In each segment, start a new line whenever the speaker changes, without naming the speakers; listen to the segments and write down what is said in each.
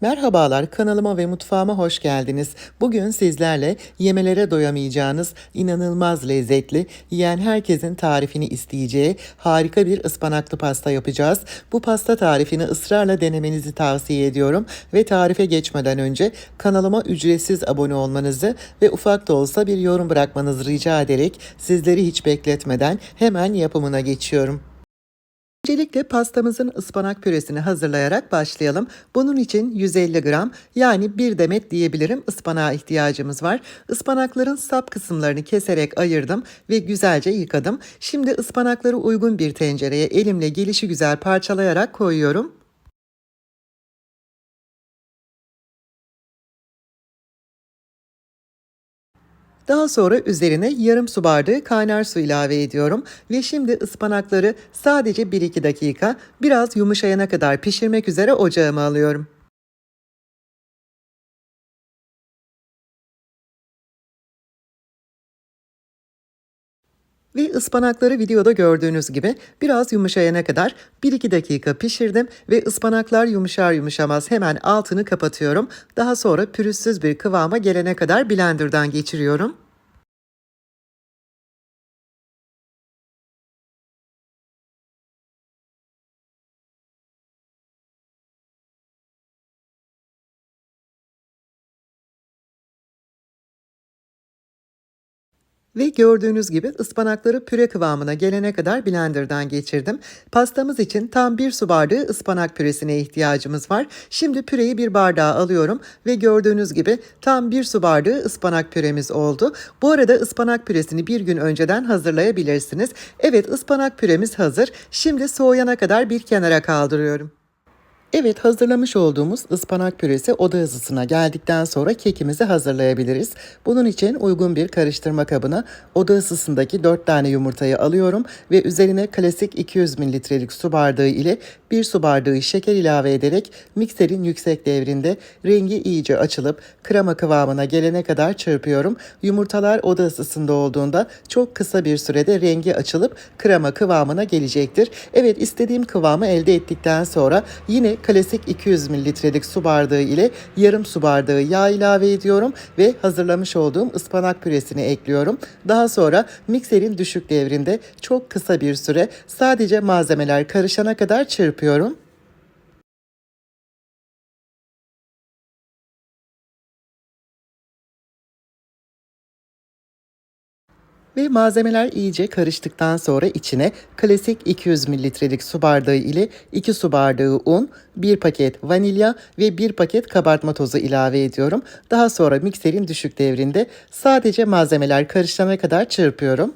Merhabalar, kanalıma ve mutfağıma hoş geldiniz. Bugün sizlerle yemelere doyamayacağınız, inanılmaz lezzetli, yiyen herkesin tarifini isteyeceği harika bir ıspanaklı pasta yapacağız. Bu pasta tarifini ısrarla denemenizi tavsiye ediyorum ve tarife geçmeden önce kanalıma ücretsiz abone olmanızı ve ufak da olsa bir yorum bırakmanızı rica ederek sizleri hiç bekletmeden hemen yapımına geçiyorum. Öncelikle pastamızın ıspanak püresini hazırlayarak başlayalım. Bunun için 150 gram yani bir demet diyebilirim ıspanağa ihtiyacımız var. Ispanakların sap kısımlarını keserek ayırdım ve güzelce yıkadım. Şimdi ıspanakları uygun bir tencereye elimle gelişi güzel parçalayarak koyuyorum. Daha sonra üzerine yarım su bardağı kaynar su ilave ediyorum ve şimdi ıspanakları sadece 1-2 dakika biraz yumuşayana kadar pişirmek üzere ocağıma alıyorum. Ve ıspanakları videoda gördüğünüz gibi biraz yumuşayana kadar 1-2 dakika pişirdim ve ıspanaklar yumuşar yumuşamaz hemen altını kapatıyorum. Daha sonra pürüzsüz bir kıvama gelene kadar blenderdan geçiriyorum. Ve gördüğünüz gibi ıspanakları püre kıvamına gelene kadar blenderdan geçirdim. Pastamız için tam bir su bardağı ıspanak püresine ihtiyacımız var. Şimdi püreyi bir bardağa alıyorum ve gördüğünüz gibi tam bir su bardağı ıspanak püremiz oldu. Bu arada ıspanak püresini bir gün önceden hazırlayabilirsiniz. Evet ıspanak püremiz hazır. Şimdi soğuyana kadar bir kenara kaldırıyorum. Evet hazırlamış olduğumuz ıspanak püresi oda ısısına geldikten sonra kekimizi hazırlayabiliriz. Bunun için uygun bir karıştırma kabına oda ısısındaki 4 tane yumurtayı alıyorum ve üzerine klasik 200 mililitrelik su bardağı ile 1 su bardağı şeker ilave ederek mikserin yüksek devrinde rengi iyice açılıp krema kıvamına gelene kadar çırpıyorum. Yumurtalar oda ısısında olduğunda çok kısa bir sürede rengi açılıp krema kıvamına gelecektir. Evet istediğim kıvamı elde ettikten sonra yine klasik 200 mililitrelik su bardağı ile yarım su bardağı yağ ilave ediyorum ve hazırlamış olduğum ıspanak püresini ekliyorum. Daha sonra mikserin düşük devrinde çok kısa bir süre sadece malzemeler karışana kadar çırpıyorum. Ve malzemeler iyice karıştıktan sonra içine klasik 200 mililitrelik su bardağı ile 2 su bardağı un, 1 paket vanilya ve 1 paket kabartma tozu ilave ediyorum. Daha sonra mikserin düşük devrinde sadece malzemeler karışana kadar çırpıyorum.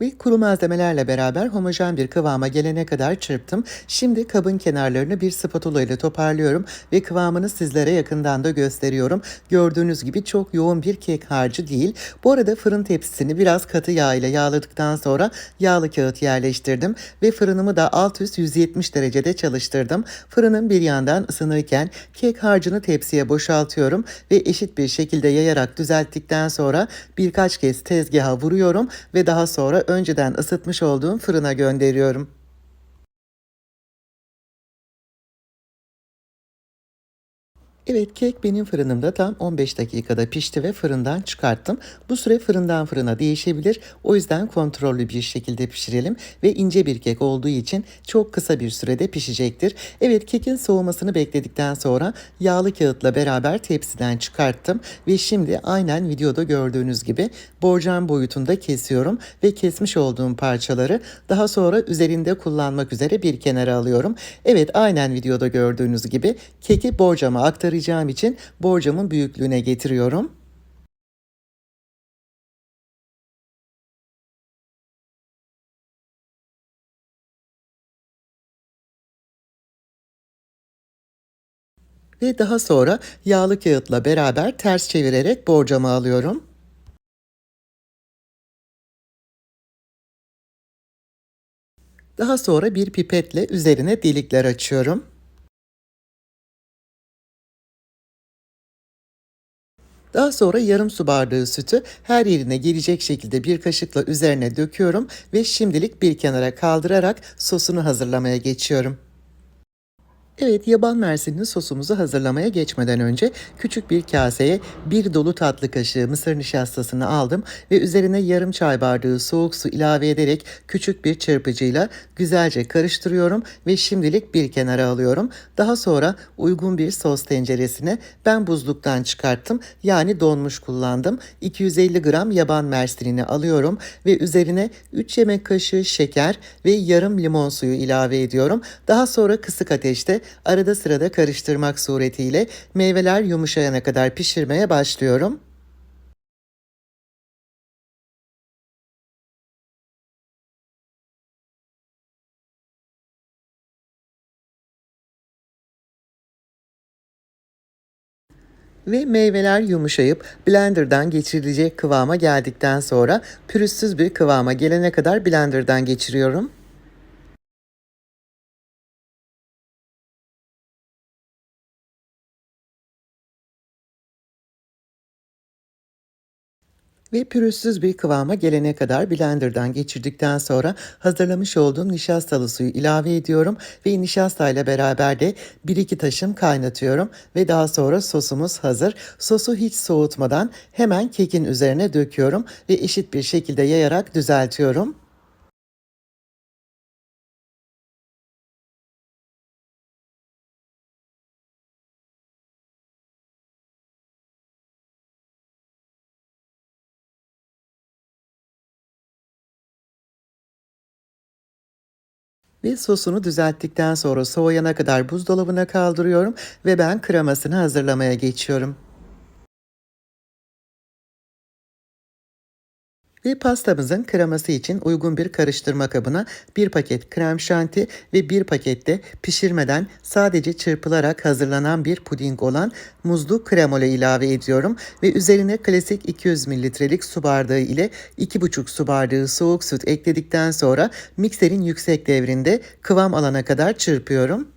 Ve kuru malzemelerle beraber homojen bir kıvama gelene kadar çırptım. Şimdi kabın kenarlarını bir spatula ile toparlıyorum ve kıvamını sizlere yakından da gösteriyorum. Gördüğünüz gibi çok yoğun bir kek harcı değil. Bu arada fırın tepsisini biraz katı yağ ile yağladıktan sonra yağlı kağıt yerleştirdim ve fırınımı da alt üst 170 derecede çalıştırdım. Fırının bir yandan ısınırken kek harcını tepsiye boşaltıyorum ve eşit bir şekilde yayarak düzelttikten sonra birkaç kez tezgaha vuruyorum ve daha sonra önceden ısıtmış olduğum fırına gönderiyorum. Evet kek benim fırınımda tam 15 dakikada pişti ve fırından çıkarttım. Bu süre fırından fırına değişebilir. O yüzden kontrollü bir şekilde pişirelim ve ince bir kek olduğu için çok kısa bir sürede pişecektir. Evet kekin soğumasını bekledikten sonra yağlı kağıtla beraber tepsiden çıkarttım ve şimdi aynen videoda gördüğünüz gibi borcam boyutunda kesiyorum ve kesmiş olduğum parçaları daha sonra üzerinde kullanmak üzere bir kenara alıyorum. Evet aynen videoda gördüğünüz gibi keki borcama aktarıyorum aktaracağım için borcamın büyüklüğüne getiriyorum. Ve daha sonra yağlı kağıtla beraber ters çevirerek borcama alıyorum. Daha sonra bir pipetle üzerine delikler açıyorum. Daha sonra yarım su bardağı sütü her yerine gelecek şekilde bir kaşıkla üzerine döküyorum ve şimdilik bir kenara kaldırarak sosunu hazırlamaya geçiyorum. Evet, yaban mersinli sosumuzu hazırlamaya geçmeden önce küçük bir kaseye bir dolu tatlı kaşığı mısır nişastasını aldım ve üzerine yarım çay bardağı soğuk su ilave ederek küçük bir çırpıcıyla güzelce karıştırıyorum ve şimdilik bir kenara alıyorum. Daha sonra uygun bir sos tenceresine ben buzluktan çıkarttım yani donmuş kullandım. 250 gram yaban mersinini alıyorum ve üzerine 3 yemek kaşığı şeker ve yarım limon suyu ilave ediyorum. Daha sonra kısık ateşte arada sırada karıştırmak suretiyle meyveler yumuşayana kadar pişirmeye başlıyorum. Ve meyveler yumuşayıp blenderdan geçirilecek kıvama geldikten sonra pürüzsüz bir kıvama gelene kadar blenderdan geçiriyorum. Ve pürüzsüz bir kıvama gelene kadar blenderdan geçirdikten sonra hazırlamış olduğum nişastalı suyu ilave ediyorum ve nişastayla beraber de 1-2 taşım kaynatıyorum ve daha sonra sosumuz hazır. Sosu hiç soğutmadan hemen kekin üzerine döküyorum ve eşit bir şekilde yayarak düzeltiyorum. Ve sosunu düzelttikten sonra soğuyana kadar buzdolabına kaldırıyorum ve ben kremasını hazırlamaya geçiyorum. Ve pastamızın kreması için uygun bir karıştırma kabına bir paket krem şanti ve bir pakette pişirmeden sadece çırpılarak hazırlanan bir puding olan muzlu kremole ilave ediyorum ve üzerine klasik 200 mililitrelik su bardağı ile 2,5 su bardağı soğuk süt ekledikten sonra mikserin yüksek devrinde kıvam alana kadar çırpıyorum.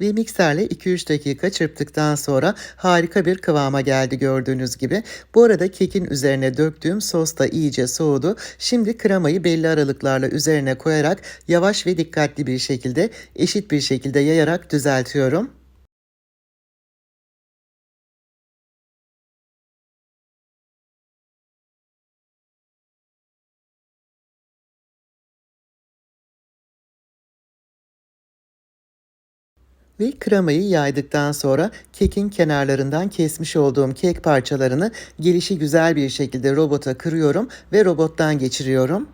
Ve mikserle 2-3 dakika çırptıktan sonra harika bir kıvama geldi gördüğünüz gibi. Bu arada kekin üzerine döktüğüm sos da iyice soğudu. Şimdi kremayı belli aralıklarla üzerine koyarak yavaş ve dikkatli bir şekilde eşit bir şekilde yayarak düzeltiyorum. Ve kremayı yaydıktan sonra kekin kenarlarından kesmiş olduğum kek parçalarını gelişi güzel bir şekilde robota kırıyorum ve robottan geçiriyorum.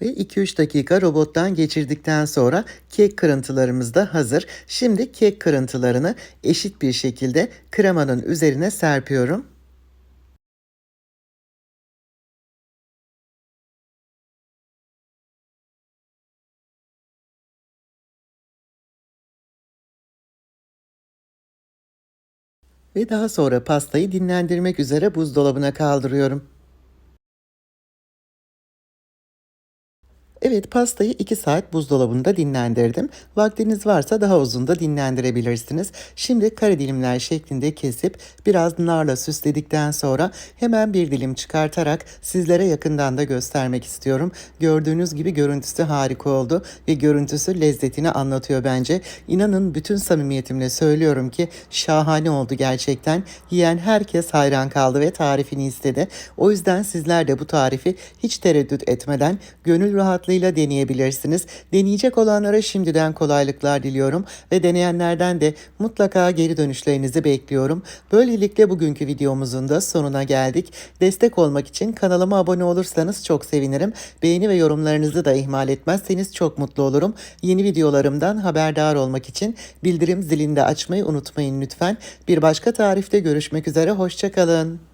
Ve 2-3 dakika robottan geçirdikten sonra kek kırıntılarımız da hazır. Şimdi kek kırıntılarını eşit bir şekilde kremanın üzerine serpiyorum. Ve daha sonra pastayı dinlendirmek üzere buzdolabına kaldırıyorum. Evet pastayı 2 saat buzdolabında dinlendirdim. Vaktiniz varsa daha uzun da dinlendirebilirsiniz. Şimdi kare dilimler şeklinde kesip biraz narla süsledikten sonra hemen bir dilim çıkartarak sizlere yakından da göstermek istiyorum. Gördüğünüz gibi görüntüsü harika oldu ve görüntüsü lezzetini anlatıyor bence. İnanın bütün samimiyetimle söylüyorum ki şahane oldu gerçekten. Yiyen herkes hayran kaldı ve tarifini istedi. O yüzden sizler de bu tarifi hiç tereddüt etmeden gönül rahatlığı rahatlığıyla deneyebilirsiniz. Deneyecek olanlara şimdiden kolaylıklar diliyorum ve deneyenlerden de mutlaka geri dönüşlerinizi bekliyorum. Böylelikle bugünkü videomuzun da sonuna geldik. Destek olmak için kanalıma abone olursanız çok sevinirim. Beğeni ve yorumlarınızı da ihmal etmezseniz çok mutlu olurum. Yeni videolarımdan haberdar olmak için bildirim zilini de açmayı unutmayın lütfen. Bir başka tarifte görüşmek üzere, hoşçakalın.